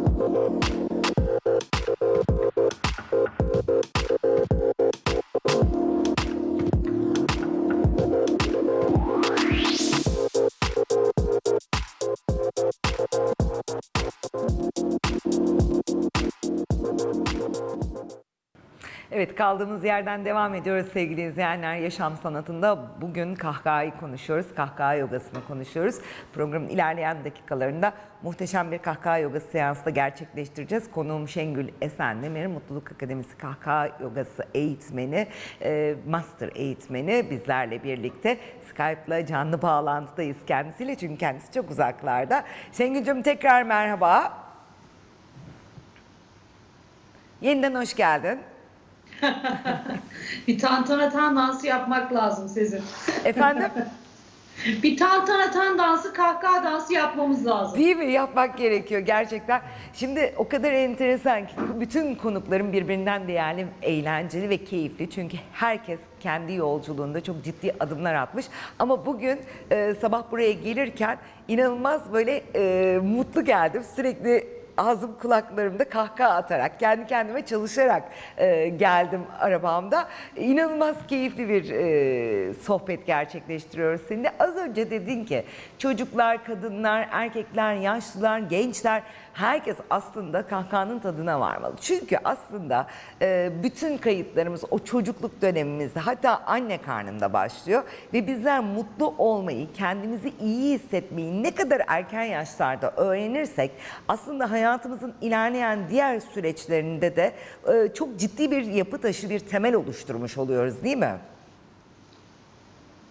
Thank you. Evet kaldığımız yerden devam ediyoruz sevgili izleyenler. Yaşam sanatında bugün kahkahayı konuşuyoruz. Kahkaha yogasını konuşuyoruz. Programın ilerleyen dakikalarında muhteşem bir kahkaha yogası seansı da gerçekleştireceğiz. Konuğum Şengül Esendemir, Mutluluk Akademisi kahkaha yogası eğitmeni, e, master eğitmeni bizlerle birlikte. Skype'la canlı bağlantıdayız kendisiyle çünkü kendisi çok uzaklarda. Şengül'cüm tekrar merhaba. Yeniden hoş geldin. Bir tantana tan dansı yapmak lazım Sezin. Efendim? Bir tantana tan dansı, kahkaha dansı yapmamız lazım. Değil mi? Yapmak gerekiyor gerçekten. Şimdi o kadar enteresan ki bütün konuklarım birbirinden değerli, eğlenceli ve keyifli. Çünkü herkes kendi yolculuğunda çok ciddi adımlar atmış. Ama bugün e, sabah buraya gelirken inanılmaz böyle e, mutlu geldim. Sürekli ağzım kulaklarımda kahkaha atarak, kendi kendime çalışarak e, geldim arabamda. İnanılmaz keyifli bir e, sohbet gerçekleştiriyoruz seninle. Az önce dedin ki çocuklar, kadınlar, erkekler, yaşlılar, gençler herkes aslında kahkahanın tadına varmalı. Çünkü aslında e, bütün kayıtlarımız o çocukluk dönemimizde hatta anne karnında başlıyor ve bizler mutlu olmayı, kendimizi iyi hissetmeyi ne kadar erken yaşlarda öğrenirsek aslında hayatımızın ilerleyen diğer süreçlerinde de e, çok ciddi bir yapı taşı, bir temel oluşturmuş oluyoruz değil mi?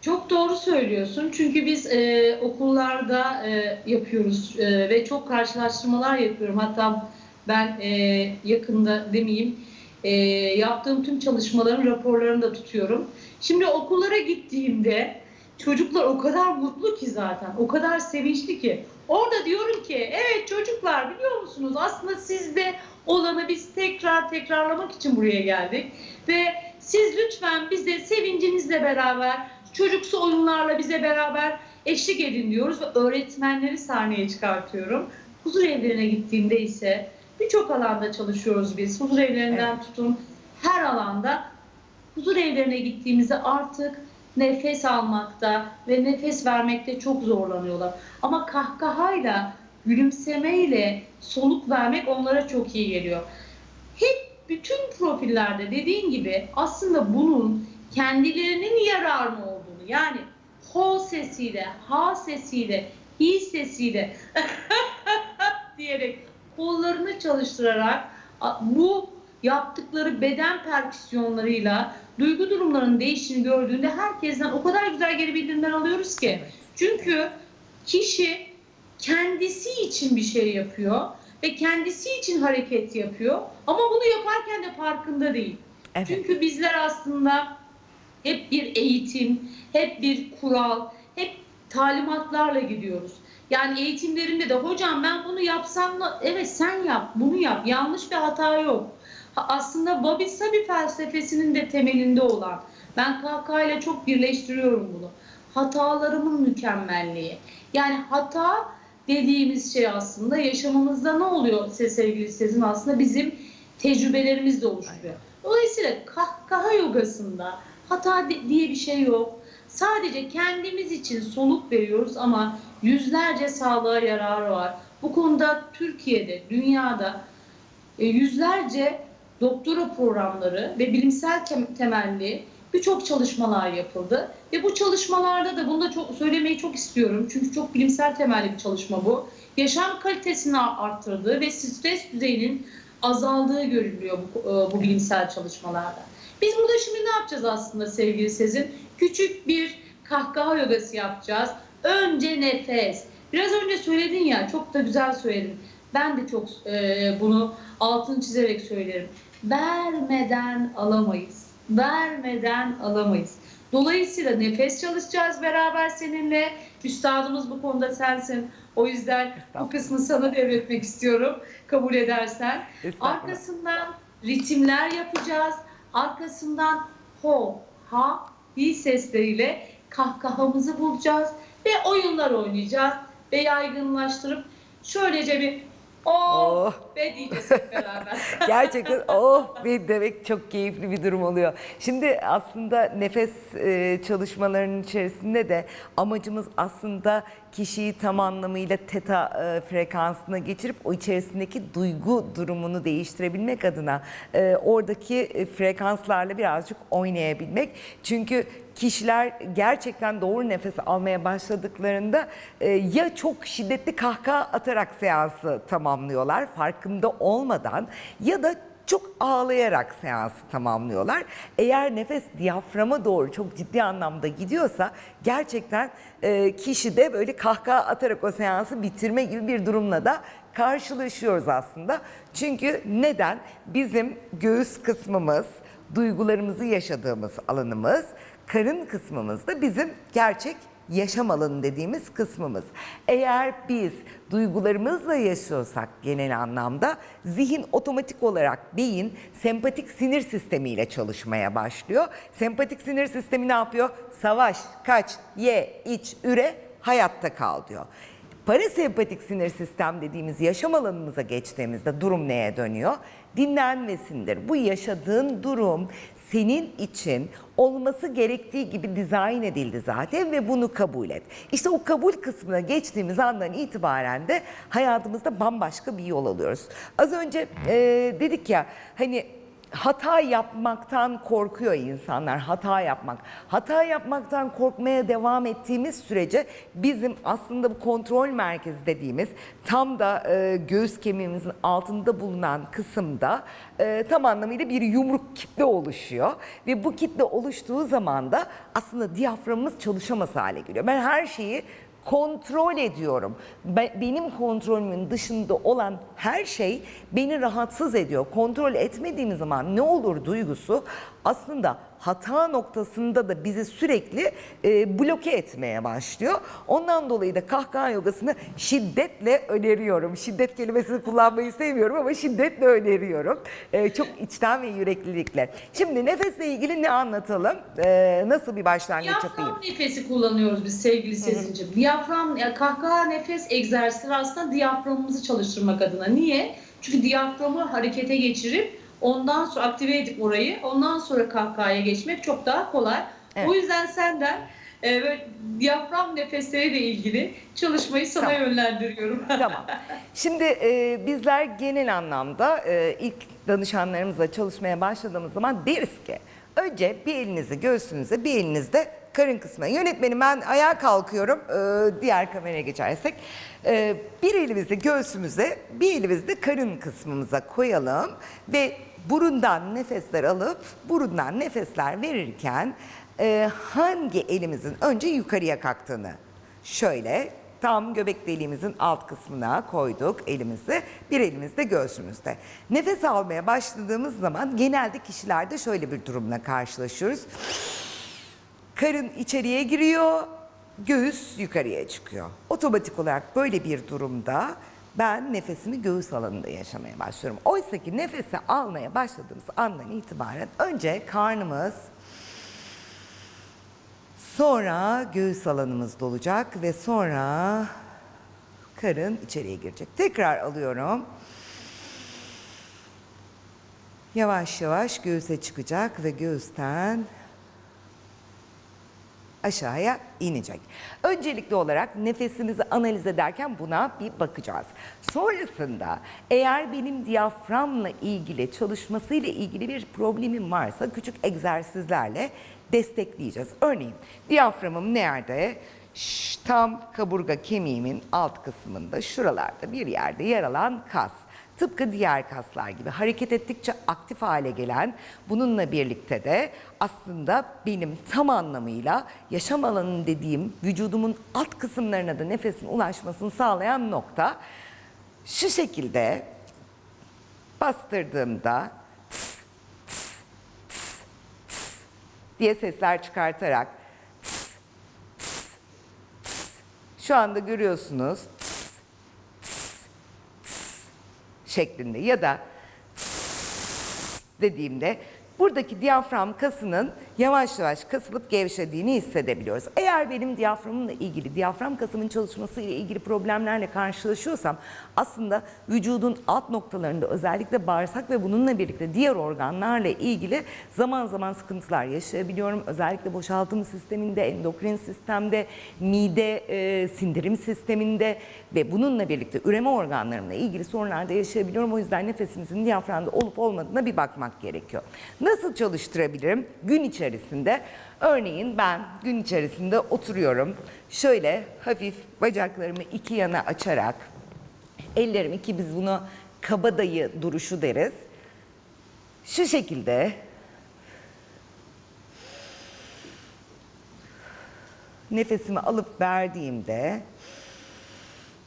Çok doğru söylüyorsun. Çünkü biz e, okullarda e, yapıyoruz e, ve çok karşılaştırmalar yapıyorum. Hatta ben e, yakında demeyeyim e, yaptığım tüm çalışmaların raporlarını da tutuyorum. Şimdi okullara gittiğimde çocuklar o kadar mutlu ki zaten, o kadar sevinçli ki. Orada diyorum ki evet çocuklar biliyor musunuz aslında sizde olanı biz tekrar tekrarlamak için buraya geldik. Ve siz lütfen bize sevincinizle beraber çocuksu oyunlarla bize beraber eşlik edin diyoruz ve öğretmenleri sahneye çıkartıyorum. Huzur evlerine gittiğimde ise birçok alanda çalışıyoruz biz. Huzur evlerinden tutun her alanda huzur evlerine gittiğimizde artık nefes almakta ve nefes vermekte çok zorlanıyorlar. Ama kahkahayla, gülümsemeyle soluk vermek onlara çok iyi geliyor. Hep bütün profillerde dediğin gibi aslında bunun kendilerinin olduğunu yani ho sesiyle, ha sesiyle, hi sesiyle diyerek kollarını çalıştırarak bu yaptıkları beden perküsyonlarıyla duygu durumlarının değiştiğini gördüğünde herkesten o kadar güzel geri bildirimler alıyoruz ki. Evet. Çünkü kişi kendisi için bir şey yapıyor ve kendisi için hareket yapıyor ama bunu yaparken de farkında değil. Evet. Çünkü bizler aslında hep bir eğitim, hep bir kural, hep talimatlarla gidiyoruz. Yani eğitimlerinde de hocam ben bunu yapsam da evet sen yap, bunu yap. Yanlış bir hata yok. Aslında Wabi Sabi felsefesinin de temelinde olan. Ben ile çok birleştiriyorum bunu. Hatalarımın mükemmelliği. Yani hata dediğimiz şey aslında yaşamımızda ne oluyor se- sevgili Sezin aslında bizim tecrübelerimiz de oluşturuyor. Dolayısıyla kahkaha yogasında hata di- diye bir şey yok. Sadece kendimiz için soluk veriyoruz ama yüzlerce sağlığa yararı var. Bu konuda Türkiye'de, dünyada e, yüzlerce doktora programları ve bilimsel tem- temelli birçok çalışmalar yapıldı. Ve bu çalışmalarda da bunu da çok söylemeyi çok istiyorum. Çünkü çok bilimsel temelli bir çalışma bu. Yaşam kalitesini arttırdığı ve stres düzeyinin azaldığı görülüyor bu, e, bu bilimsel çalışmalarda. Biz burada şimdi ne yapacağız aslında sevgili Sezin? Küçük bir kahkaha yogası yapacağız. Önce nefes. Biraz önce söyledin ya, çok da güzel söyledin. Ben de çok e, bunu altını çizerek söylerim. Vermeden alamayız. Vermeden alamayız. Dolayısıyla nefes çalışacağız beraber seninle. Üstadımız bu konuda sensin. O yüzden bu kısmı sana devretmek istiyorum. Kabul edersen. Arkasından ritimler yapacağız. Arkasından ho, ha, hi sesleriyle kahkahamızı bulacağız ve oyunlar oynayacağız ve yaygınlaştırıp şöylece bir Oh, Oh. be diyeceğiz hep beraber. Gerçekten oh be demek çok keyifli bir durum oluyor. Şimdi aslında nefes çalışmalarının içerisinde de amacımız aslında kişiyi tam anlamıyla teta e, frekansına geçirip o içerisindeki duygu durumunu değiştirebilmek adına e, oradaki e, frekanslarla birazcık oynayabilmek. Çünkü kişiler gerçekten doğru nefes almaya başladıklarında e, ya çok şiddetli kahkaha atarak seansı tamamlıyorlar farkında olmadan ya da çok ağlayarak seansı tamamlıyorlar. Eğer nefes diyaframa doğru çok ciddi anlamda gidiyorsa gerçekten e, kişi de böyle kahkaha atarak o seansı bitirme gibi bir durumla da karşılaşıyoruz aslında. Çünkü neden? Bizim göğüs kısmımız, duygularımızı yaşadığımız alanımız, karın kısmımız da bizim gerçek yaşam alanı dediğimiz kısmımız. Eğer biz duygularımızla yaşıyorsak genel anlamda zihin otomatik olarak beyin sempatik sinir sistemiyle çalışmaya başlıyor. Sempatik sinir sistemi ne yapıyor? Savaş, kaç, ye, iç, üre, hayatta kal diyor. Parasempatik sinir sistem dediğimiz yaşam alanımıza geçtiğimizde durum neye dönüyor? Dinlenmesindir. Bu yaşadığın durum senin için olması gerektiği gibi dizayn edildi zaten ve bunu kabul et. İşte o kabul kısmına geçtiğimiz andan itibaren de hayatımızda bambaşka bir yol alıyoruz. Az önce e, dedik ya hani hata yapmaktan korkuyor insanlar. Hata yapmak. Hata yapmaktan korkmaya devam ettiğimiz sürece bizim aslında bu kontrol merkezi dediğimiz tam da e, göğüs kemiğimizin altında bulunan kısımda e, tam anlamıyla bir yumruk kitle oluşuyor. Ve bu kitle oluştuğu zaman da aslında diyaframımız çalışamaz hale geliyor. Ben her şeyi kontrol ediyorum. Be- benim kontrolümün dışında olan her şey beni rahatsız ediyor. Kontrol etmediğim zaman ne olur duygusu aslında hata noktasında da bizi sürekli e, bloke etmeye başlıyor. Ondan dolayı da kahkaha yogasını şiddetle öneriyorum. Şiddet kelimesini kullanmayı sevmiyorum ama şiddetle öneriyorum. E, çok içten ve yüreklilikle. Şimdi nefesle ilgili ne anlatalım? E, nasıl bir başlangıç yapayım? Diyafram nefesi kullanıyoruz biz sevgili Sezin'ciğim. Diyafram, ya kahkaha nefes egzersizleri aslında diyaframımızı çalıştırmak adına. Niye? Çünkü diyaframı harekete geçirip ondan sonra aktive edip orayı ondan sonra kahkahaya geçmek çok daha kolay. Evet. O yüzden senden e, böyle diyafram nefesleriyle ilgili çalışmayı sana Tamam. yönlendiriyorum. Tamam. Şimdi e, bizler genel anlamda e, ilk danışanlarımızla çalışmaya başladığımız zaman deriz ki önce bir elinizi göğsünüze bir elinizde karın kısmına. Yönetmenim ben ayağa kalkıyorum e, diğer kameraya geçersek. E, bir elimizi göğsümüze bir elimizi de karın kısmımıza koyalım ve burundan nefesler alıp burundan nefesler verirken e, hangi elimizin önce yukarıya kalktığını Şöyle tam göbek deliğimizin alt kısmına koyduk elimizi. Bir elimiz de göğsümüzde. Nefes almaya başladığımız zaman genelde kişilerde şöyle bir durumla karşılaşıyoruz. Karın içeriye giriyor, göğüs yukarıya çıkıyor. Otomatik olarak böyle bir durumda ben nefesimi göğüs alanında yaşamaya başlıyorum. Oysa ki nefesi almaya başladığımız andan itibaren önce karnımız Sonra göğüs alanımız dolacak ve sonra karın içeriye girecek. Tekrar alıyorum. Yavaş yavaş göğüse çıkacak ve göğüsten aşağıya inecek. Öncelikli olarak nefesimizi analiz ederken buna bir bakacağız. Sonrasında eğer benim diyaframla ilgili çalışmasıyla ilgili bir problemim varsa küçük egzersizlerle destekleyeceğiz. Örneğin diyaframım nerede? Ş- tam kaburga kemiğimin alt kısmında şuralarda bir yerde yer alan kas. Tıpkı diğer kaslar gibi hareket ettikçe aktif hale gelen bununla birlikte de aslında benim tam anlamıyla yaşam alanı dediğim vücudumun alt kısımlarına da nefesin ulaşmasını sağlayan nokta şu şekilde bastırdığımda tıs, tıs, tıs, tıs diye sesler çıkartarak tıs, tıs, tıs. şu anda görüyorsunuz tıs, tıs, tıs şeklinde ya da dediğimde buradaki diyafram kasının yavaş yavaş kasılıp gevşediğini hissedebiliyoruz. Eğer benim diyaframımla ilgili, diyafram kasımın çalışması ile ilgili problemlerle karşılaşıyorsam aslında vücudun alt noktalarında özellikle bağırsak ve bununla birlikte diğer organlarla ilgili zaman zaman sıkıntılar yaşayabiliyorum. Özellikle boşaltım sisteminde, endokrin sistemde, mide, e, sindirim sisteminde ve bununla birlikte üreme organlarımla ilgili sorunlar da yaşayabiliyorum. O yüzden nefesimizin diyaframda olup olmadığına bir bakmak gerekiyor. Nasıl çalıştırabilirim? Gün içerisinde örneğin ben gün içerisinde oturuyorum. Şöyle hafif bacaklarımı iki yana açarak ellerimi ki biz buna kabadayı duruşu deriz. Şu şekilde nefesimi alıp verdiğimde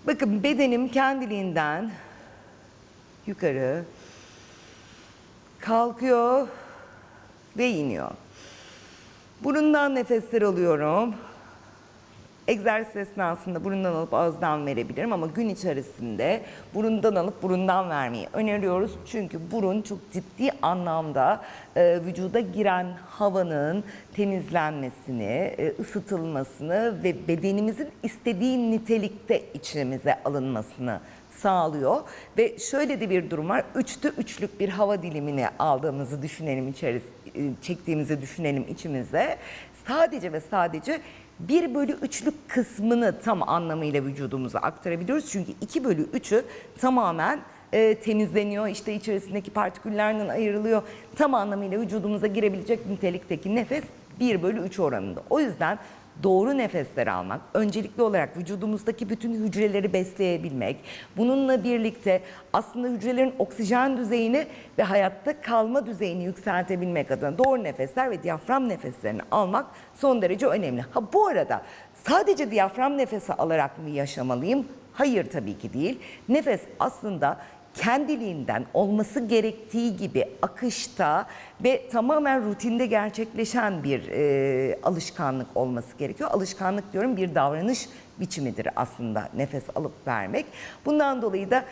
bakın bedenim kendiliğinden yukarı kalkıyor ve iniyor. Burundan nefesler alıyorum. Egzersiz esnasında burundan alıp ağızdan verebilirim ama gün içerisinde burundan alıp burundan vermeyi öneriyoruz. Çünkü burun çok ciddi anlamda e, vücuda giren havanın temizlenmesini, e, ısıtılmasını ve bedenimizin istediği nitelikte içimize alınmasını sağlıyor. Ve şöyle de bir durum var. Üçte üçlük bir hava dilimini aldığımızı düşünelim içeris e, çektiğimizi düşünelim içimize. Sadece ve sadece 1 bölü 3'lük kısmını tam anlamıyla vücudumuza aktarabiliyoruz. Çünkü 2 bölü 3'ü tamamen e, temizleniyor. İşte içerisindeki partiküllerden ayrılıyor. Tam anlamıyla vücudumuza girebilecek nitelikteki nefes 1 bölü 3 oranında. O yüzden doğru nefesler almak, öncelikli olarak vücudumuzdaki bütün hücreleri besleyebilmek, bununla birlikte aslında hücrelerin oksijen düzeyini ve hayatta kalma düzeyini yükseltebilmek adına doğru nefesler ve diyafram nefeslerini almak son derece önemli. Ha bu arada sadece diyafram nefesi alarak mı yaşamalıyım? Hayır tabii ki değil. Nefes aslında kendiliğinden olması gerektiği gibi akışta ve tamamen rutinde gerçekleşen bir e, alışkanlık olması gerekiyor. Alışkanlık diyorum bir davranış biçimidir aslında nefes alıp vermek. Bundan dolayı da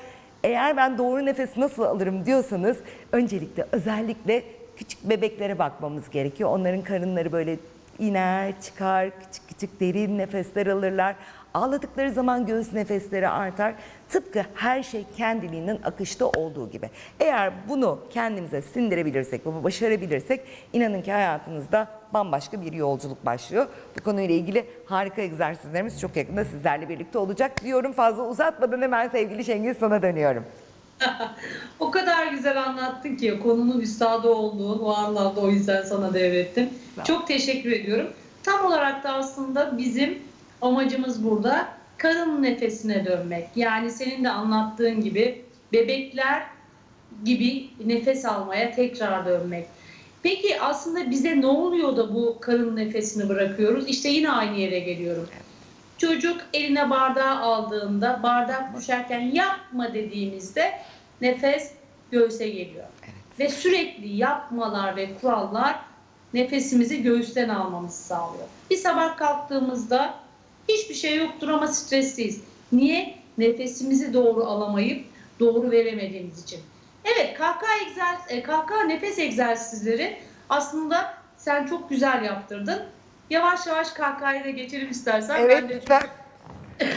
eğer ben doğru nefes nasıl alırım diyorsanız öncelikle özellikle küçük bebeklere bakmamız gerekiyor. Onların karınları böyle iner çıkar küçük küçük derin nefesler alırlar. Ağladıkları zaman göğüs nefesleri artar. Tıpkı her şey kendiliğinden akışta olduğu gibi. Eğer bunu kendimize sindirebilirsek ve başarabilirsek inanın ki hayatınızda bambaşka bir yolculuk başlıyor. Bu konuyla ilgili harika egzersizlerimiz çok yakında sizlerle birlikte olacak diyorum. Fazla uzatmadan hemen sevgili Şengül sana dönüyorum. O kadar güzel anlattın ki konunun üstadı olduğun o anlamda o yüzden sana devrettim. Çok teşekkür ediyorum. Tam olarak da aslında bizim amacımız burada karın nefesine dönmek. Yani senin de anlattığın gibi bebekler gibi nefes almaya tekrar dönmek. Peki aslında bize ne oluyor da bu karın nefesini bırakıyoruz? İşte yine aynı yere geliyorum. Çocuk eline bardağı aldığında bardak düşerken yapma dediğimizde nefes göğüse geliyor. Ve sürekli yapmalar ve kurallar nefesimizi göğüsten almamızı sağlıyor. Bir sabah kalktığımızda hiçbir şey yoktur ama stresliyiz. Niye? Nefesimizi doğru alamayıp doğru veremediğimiz için. Evet kahkaha, egzersiz, e, kahkaha nefes egzersizleri aslında sen çok güzel yaptırdın. Yavaş yavaş kahkahaya da geçelim istersen. Evet Ben de lütfen.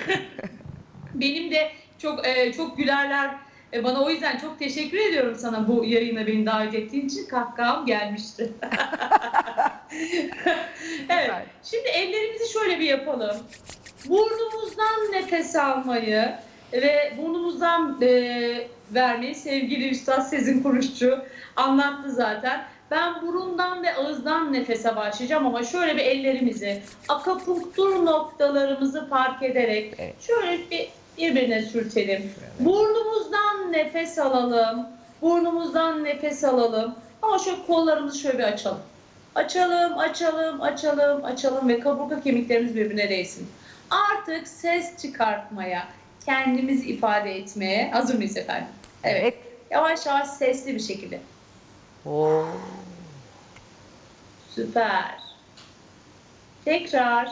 benim de çok e, çok gülerler e, bana o yüzden çok teşekkür ediyorum sana bu yayına beni davet ettiğin için kahkaham gelmişti. evet. Şimdi ellerimizi şöyle bir yapalım. Burnumuzdan nefes almayı ve burnumuzdan e, vermeyi sevgili Üstad Sezin Kuruşçu anlattı zaten. Ben burundan ve ağızdan nefese başlayacağım ama şöyle bir ellerimizi akapunktur noktalarımızı fark ederek Evet. şöyle bir birbirine sürtelim. Burnumuzdan nefes alalım. Burnumuzdan nefes alalım. Ama şöyle kollarımızı şöyle bir açalım. Açalım, açalım, açalım, açalım ve kaburga kemiklerimiz birbirine değsin. Artık ses çıkartmaya, kendimizi ifade etmeye hazır mıyız efendim? Evet. Evet. Yavaş yavaş sesli bir şekilde. Oo. Süper. Tekrar.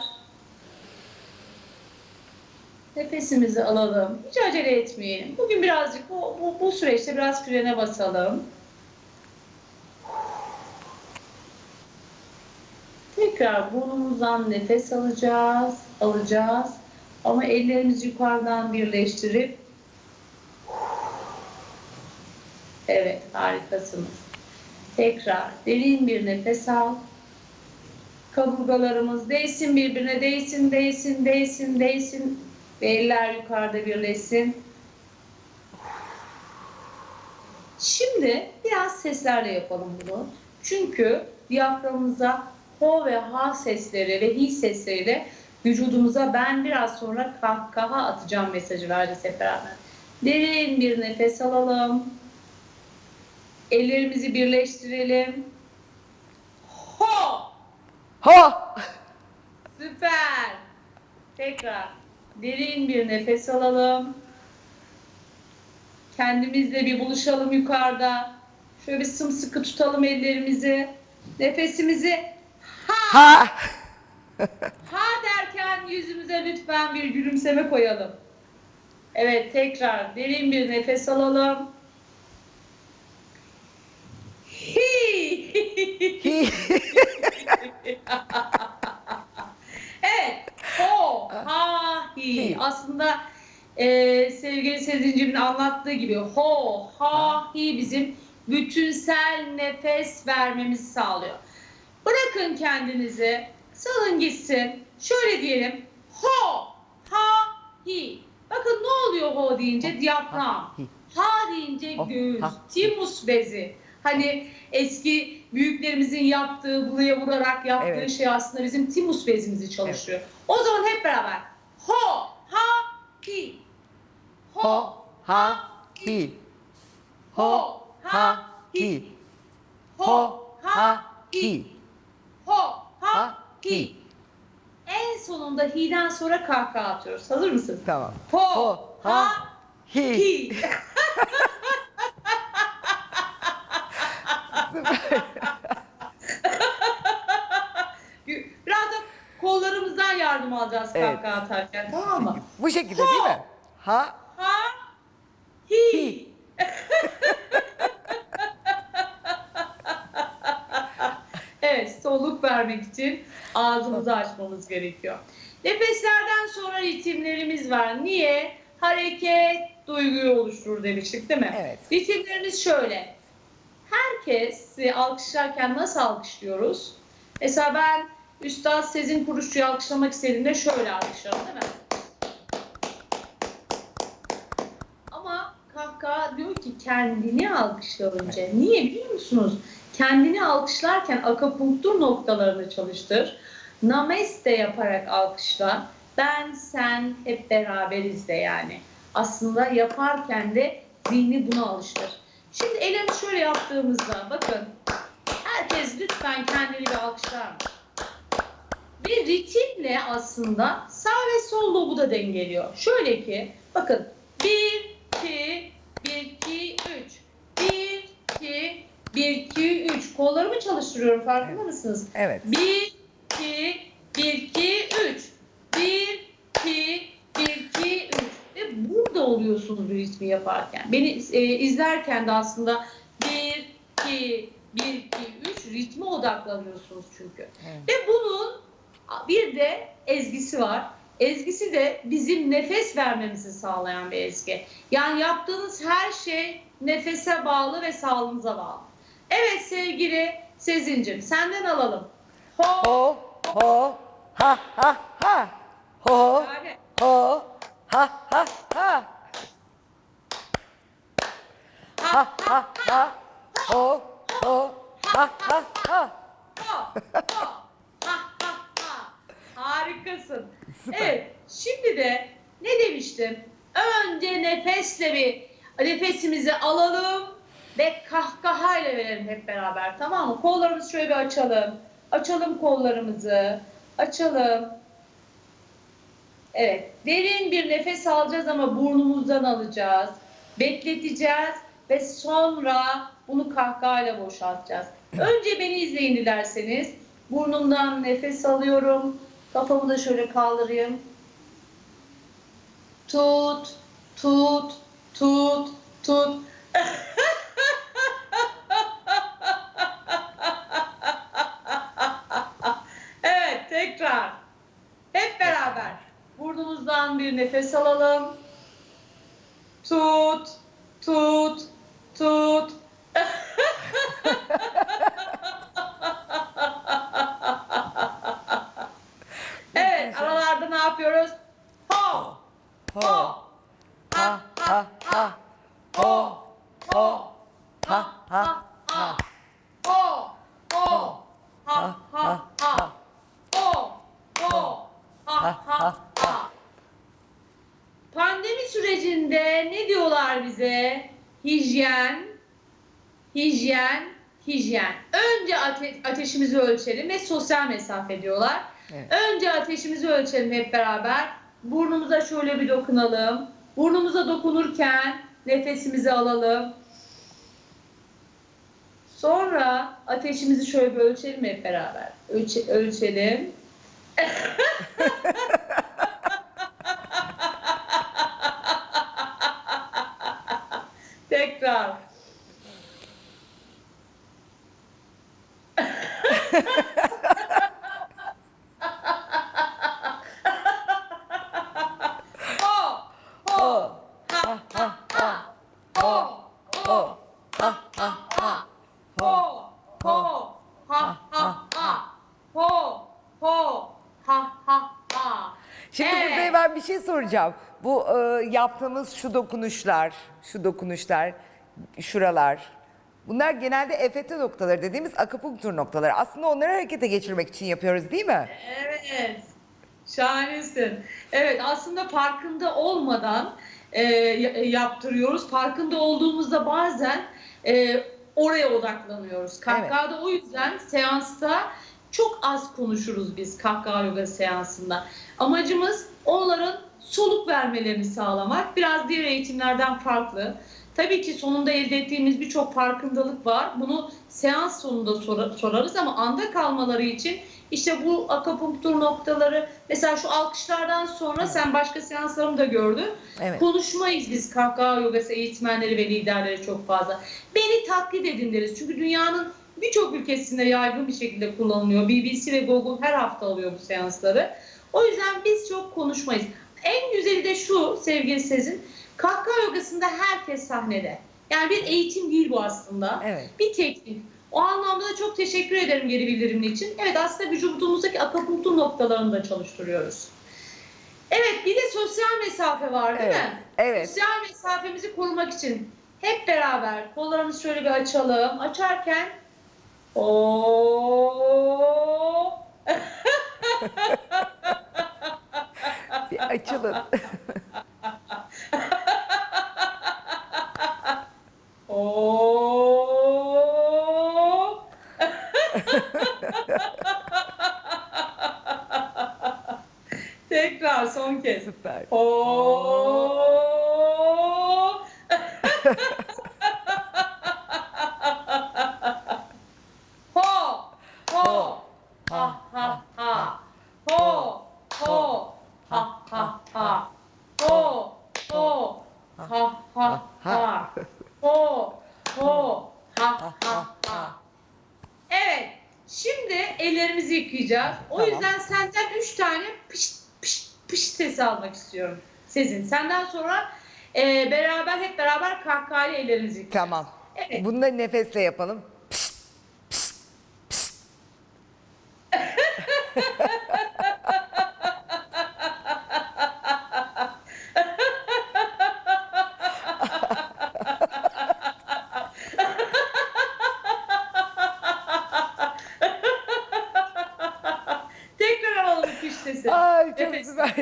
Nefesimizi alalım. Hiç acele etmeyelim. Bugün birazcık bu, bu, bu süreçte biraz frene basalım. Tekrar burnumuzdan nefes alacağız, alacağız. Ama ellerimizi yukarıdan birleştirip Evet, harikasınız. Tekrar derin bir nefes al. Kaburgalarımız değsin birbirine, değsin, değsin, değsin, değsin. Ve eller yukarıda birleşsin. Şimdi biraz seslerle yapalım bunu. Çünkü diyaframımıza ho ve ha sesleri ve hi sesleriyle vücudumuza ben biraz sonra kahkaha atacağım mesajı vereceğiz hep beraber. Derin bir nefes alalım. Ellerimizi birleştirelim. Ho! Ho! Süper. Tekrar derin bir nefes alalım. Kendimizle bir buluşalım yukarıda. Şöyle bir sımsıkı tutalım ellerimizi. Nefesimizi Ha! ha derken yüzümüze lütfen bir gülümseme koyalım. Evet tekrar derin bir nefes alalım. Hi. Hi. Evet. Ho, hi. Hi. Aslında e, sevgili Sezinciğimin anlattığı gibi ho, ha, hi bizim bütünsel nefes vermemizi sağlıyor. Bırakın kendinizi, salın gitsin. Şöyle diyelim. Ho, ha, hi. Bakın ne oluyor ho deyince diyafram. Ha deyince Ho, göğüs, timus bezi. Hani eski büyüklerimizin yaptığı, buraya vurarak yaptığı Evet. şey aslında bizim timus bezimizi çalışıyor. O zaman hep beraber ho, ha, hi. Ho, ha, hi. Ho, ha, hi. Ho, ha, hi. Ho, ha, hi. En sonunda hi'den sonra kahkaha atıyoruz. Hazır mısın? Tamam. Ho, ha, hi. hi. Biraz da kollarımızdan yardım alacağız Evet. kahkaha atarken tamam mı? Bu şekilde değil mi? Ha, Ha, hi. hi. Evet, soluk vermek için ağzımızı açmamız gerekiyor. Nefeslerden sonra ritimlerimiz var. Niye? Hareket duyguyu oluşturur demiştik değil mi? Evet. Ritimlerimiz şöyle. Herkesi alkışlarken nasıl alkışlıyoruz? Mesela ben Üstad Sezin Kuruşçu'yu alkışlamak istediğimde şöyle alkışlarım değil mi? Ama kahkaha diyor ki kendini alkışla önce. Niye biliyor musunuz? Kendini alkışlarken akapunktur noktalarını çalıştır. Namaste yaparak alkışla. Ben, sen hep beraberiz de yani. Aslında yaparken de zihni buna alıştır. Şimdi elimi şöyle yaptığımızda bakın. Herkes lütfen kendini bir alkışlar mı? Bir ritimle aslında sağ ve sol lobu da dengeliyor. Şöyle ki bakın 1, 2, 1, 2, 3. 1, 2, 1, 2, 3. Kollarımı çalıştırıyorum farkında mısınız? Evet. 1, 2, 1, 2, 3. 1, 2, 1, 2, 3. Ve burada oluyorsunuz bu ritmi yaparken. Beni e, izlerken de aslında 1, 2, 1, 2, 3 ritme odaklanıyorsunuz çünkü. Evet. Ve bunun bir de ezgisi var. Ezgisi de bizim nefes vermemizi sağlayan bir ezgi. Yani yaptığınız her şey nefese bağlı ve sağlığınıza bağlı. Evet sevgili Sezincim senden alalım. Ho, Ho, ho, ha, ha, ha. Ho, yani ho, ha, ha, ha. Ha, ha, ha. Ho, ho, ha, ha, ha. Ha, ha. Harikasın. Süper. Evet, şimdi de ne demiştim? Önce nefesle bir nefesimizi alalım ve kahkahayla verelim hep beraber tamam mı? Kollarımızı şöyle bir açalım. Açalım kollarımızı. Açalım. Evet, derin bir nefes alacağız ama burnumuzdan alacağız. Bekleteceğiz ve sonra bunu kahkahayla boşaltacağız. Önce beni izleyin dilerseniz. Burnumdan nefes alıyorum. Kafamı da şöyle kaldırayım. Tut, tut, tut, tut. evet, tekrar. Hep beraber. Burnumuzdan bir nefes alalım. Tut, tut, tut. yapıyoruz? Ho, Ho, ha, ha, ha. Ho, ho, ha, ha, ha. ho, ho, ha, ha, ha. Ho, ho, ha, ha, ha. Pandemi sürecinde ne diyorlar bize? Hijyen, hijyen, hijyen. Önce ate- ateşimizi ölçelim ve sosyal mesafe diyorlar. Evet. Önce ateşimizi ölçelim hep beraber. Burnumuza şöyle bir dokunalım. Burnumuza dokunurken nefesimizi alalım. Sonra ateşimizi şöyle bir ölçelim hep beraber. Ölçe- ölçelim. Tekrar. Ho, ho, Ho, ha, ha, ha. Ho, ho, ha, ha, ha. Ho, ho, ha, ha, ha. Ho, ho, ha, ha, ha. Şimdi Evet. burada ben soracağım. Bu e, yaptığımız şu dokunuşlar, şu dokunuşlar, şuralar. Bunlar genelde EFT noktaları dediğimiz akupunktur noktaları. Aslında onları harekete geçirmek için yapıyoruz değil mi? Evet. Şahanesin. Evet aslında farkında olmadan e, y- yaptırıyoruz. Farkında olduğumuzda bazen e, oraya odaklanıyoruz. Kahkahada o yüzden seansta çok az konuşuruz biz kahkaha yoga seansında. Amacımız onların soluk vermelerini sağlamak. Biraz diğer eğitimlerden farklı. Tabii ki sonunda elde ettiğimiz birçok farkındalık var. Bunu seans sonunda sora- sorarız ama anda kalmaları için işte bu akupunktur noktaları mesela şu alkışlardan sonra sen başka seanslarımı da gördün. Evet. Konuşmayız biz kahkaha yogası eğitmenleri ve liderleri çok fazla. Beni taklit edin deriz. Çünkü dünyanın birçok ülkesinde yaygın bir şekilde kullanılıyor. BBC ve Google her hafta alıyor bu seansları. O yüzden biz çok konuşmayız. En güzeli de şu sevgili Sezin. Kahkaha yogasında herkes sahnede. Yani bir eğitim değil bu aslında. Evet. Bir teknik. O anlamda da çok teşekkür ederim geri bildirimin için. Evet aslında vücudumuzdaki akupunktur noktalarını da çalıştırıyoruz. Evet bir de sosyal mesafe var değil Evet. mi? Evet. Sosyal mesafemizi korumak için hep beraber kollarımızı şöyle bir açalım. Açarken o Bir açılın. o Tekrar son kez. Süper. O Ho ho ha ha ha ho ho ha ha ha ho ho ha ha ha ho ho ha ha ha Evet. Şimdi ellerimizi yıkayacağız. O Tamam. yüzden senden üç tane pışt pışt pışt sesi almak istiyorum. Sezin. Senden sonra e, beraber hep beraber kahkahayla yıkayacağız. Tamam. Evet. Bunu da nefesle yapalım. Tekrar alalım pış sesi. Ay çok Evet. süper.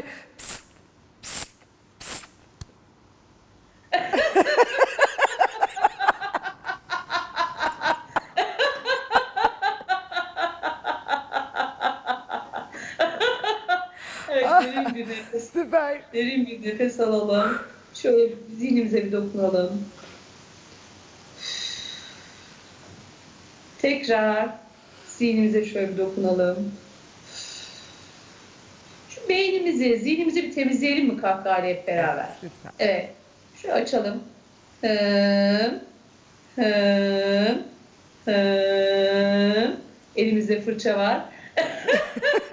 Evet, derin bir nefes. Süper. Derin bir nefes alalım. Şöyle zihnimize bir dokunalım. Tekrar zihnimize şöyle bir dokunalım. Şu beynimizi, zihnimizi bir temizleyelim mi kahkahayla hep beraber? Lütfen. Evet. Şu açalım. Hım, hım, hım. Elimizde fırça var.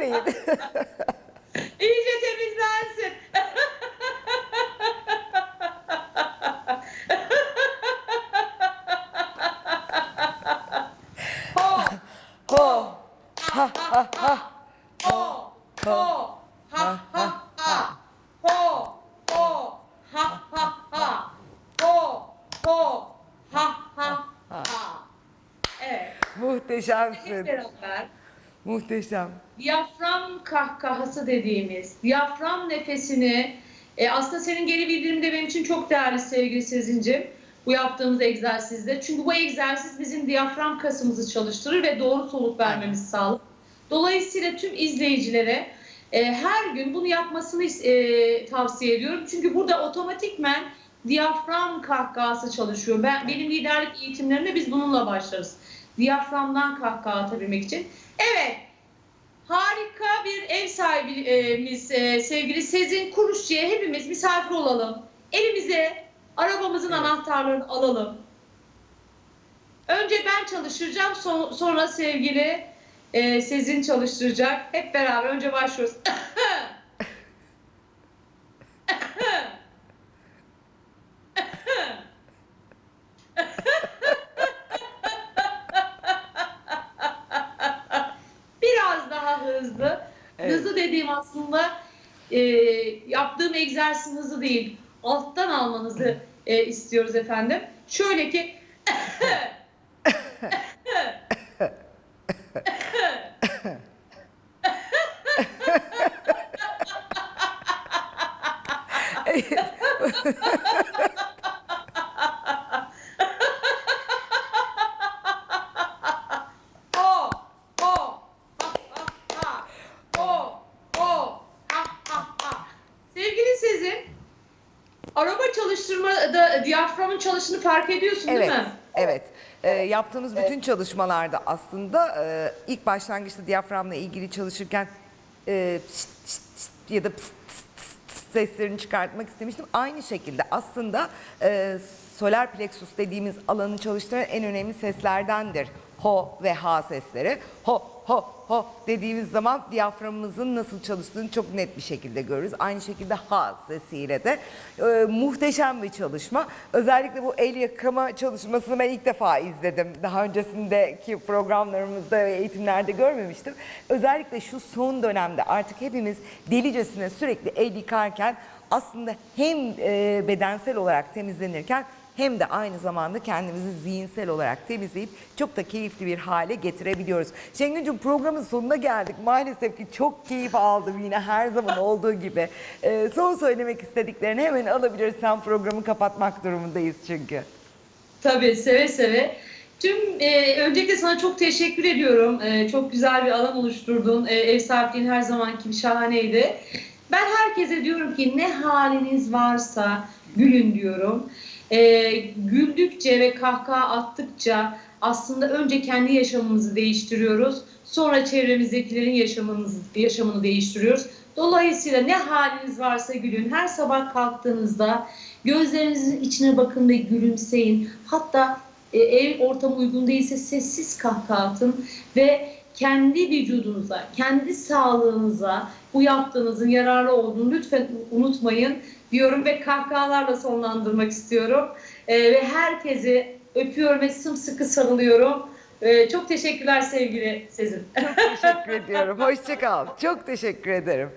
temizleyin. İyice temizlensin. ho, ha, ha, ha. Ho, ho, ha, ha, ha. Ho, ho, ha, ha, ha. Ho, ho, ha, ha, ha. Evet. Hep muhteşemsin. beraber Muhteşem. diyafram kahkahası dediğimiz diyafram nefesini e, aslında senin geri bildirim de benim için çok değerli sevgili Sezin'cim bu yaptığımız egzersizde. Çünkü bu egzersiz bizim diyafram kasımızı çalıştırır ve doğru soluk vermemizi sağlar. Dolayısıyla tüm izleyicilere e, her gün bunu yapmasını e, tavsiye ediyorum. Çünkü burada otomatikmen diyafram kahkahası çalışıyor. Ben benim liderlik eğitimlerimde biz bununla başlarız. Diyaframdan kahkaha atabilmek için. Evet, Harika bir ev sahibimiz e, sevgili Sezin Kuruşçu'ya hepimiz misafir olalım. Elimize arabamızın Evet. anahtarlarını alalım. Önce ben çalıştıracağım son- sonra sevgili e, Sezin çalıştıracak. Hep beraber önce başlıyoruz. egzersizin hızı değil. Alttan almanızı e, istiyoruz efendim. Şöyle ki o o ha ha ha o o ha ha ha. Sevgili Sezin, araba çalıştırmada diyaframın çalışını fark ediyorsun Evet, değil mi? evet. Ee, yaptığımız bütün çalışmalarda aslında e, ilk başlangıçta diyaframla ilgili çalışırken e, şşt, şşt, şşt ya da pst, pst, pst seslerini çıkartmak istemiştim. Aynı şekilde aslında e, solar plexus dediğimiz alanı çalıştıran en önemli seslerdendir. Ho ve ha sesleri. Ho, ho, ho dediğimiz zaman diyaframımızın nasıl çalıştığını çok net bir şekilde görürüz. Aynı şekilde ha sesiyle de e, muhteşem bir çalışma. Özellikle bu el yakama çalışmasını ben ilk defa izledim. Daha öncesindeki programlarımızda ve eğitimlerde görmemiştim. Özellikle şu son dönemde artık hepimiz delicesine sürekli el yıkarken aslında hem e, bedensel olarak temizlenirken hem de aynı zamanda kendimizi zihinsel olarak temizleyip çok da keyifli bir hale getirebiliyoruz. Şengül'cüm programın sonuna geldik. Maalesef ki çok keyif aldım yine her zaman olduğu gibi. Ee, son söylemek istediklerini hemen alabilirsen programı kapatmak durumundayız çünkü. Tabii seve seve. Tüm e, öncelikle sana çok teşekkür ediyorum. E, çok güzel bir alan oluşturdun. E, ev sahipliğin her zamanki gibi şahaneydi. Ben herkese diyorum ki ne haliniz varsa gülün diyorum. E, güldükçe ve kahkaha attıkça aslında önce kendi yaşamımızı değiştiriyoruz. Sonra çevremizdekilerin yaşamını değiştiriyoruz. Dolayısıyla ne haliniz varsa gülün. Her sabah kalktığınızda gözlerinizin içine bakın ve gülümseyin. Hatta e, ev ortamı uygun değilse sessiz kahkaha atın ve kendi vücudunuza, kendi sağlığınıza bu yaptığınızın yararlı olduğunu lütfen unutmayın diyorum ve kahkahalarla sonlandırmak istiyorum. E, ve herkesi öpüyorum ve sımsıkı sarılıyorum. E, çok teşekkürler sevgili Sezin. Teşekkür ediyorum. Hoşçakal. Çok teşekkür ederim.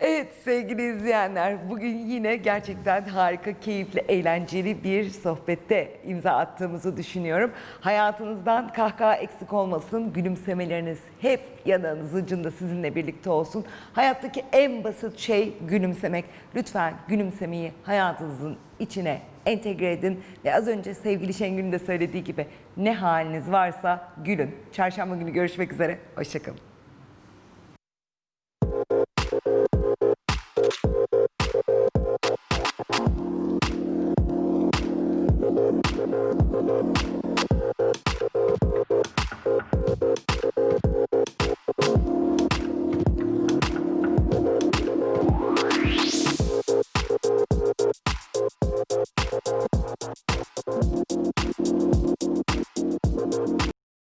Evet sevgili izleyenler bugün yine gerçekten harika, keyifli, eğlenceli bir sohbette imza attığımızı düşünüyorum. Hayatınızdan kahkaha eksik olmasın, gülümsemeleriniz hep yanınız ucunda sizinle birlikte olsun. Hayattaki en basit şey gülümsemek. Lütfen gülümsemeyi hayatınızın içine entegre edin ve az önce sevgili Şengül'ün de söylediği gibi ne haliniz varsa gülün. Çarşamba günü görüşmek üzere, hoşçakalın. Thank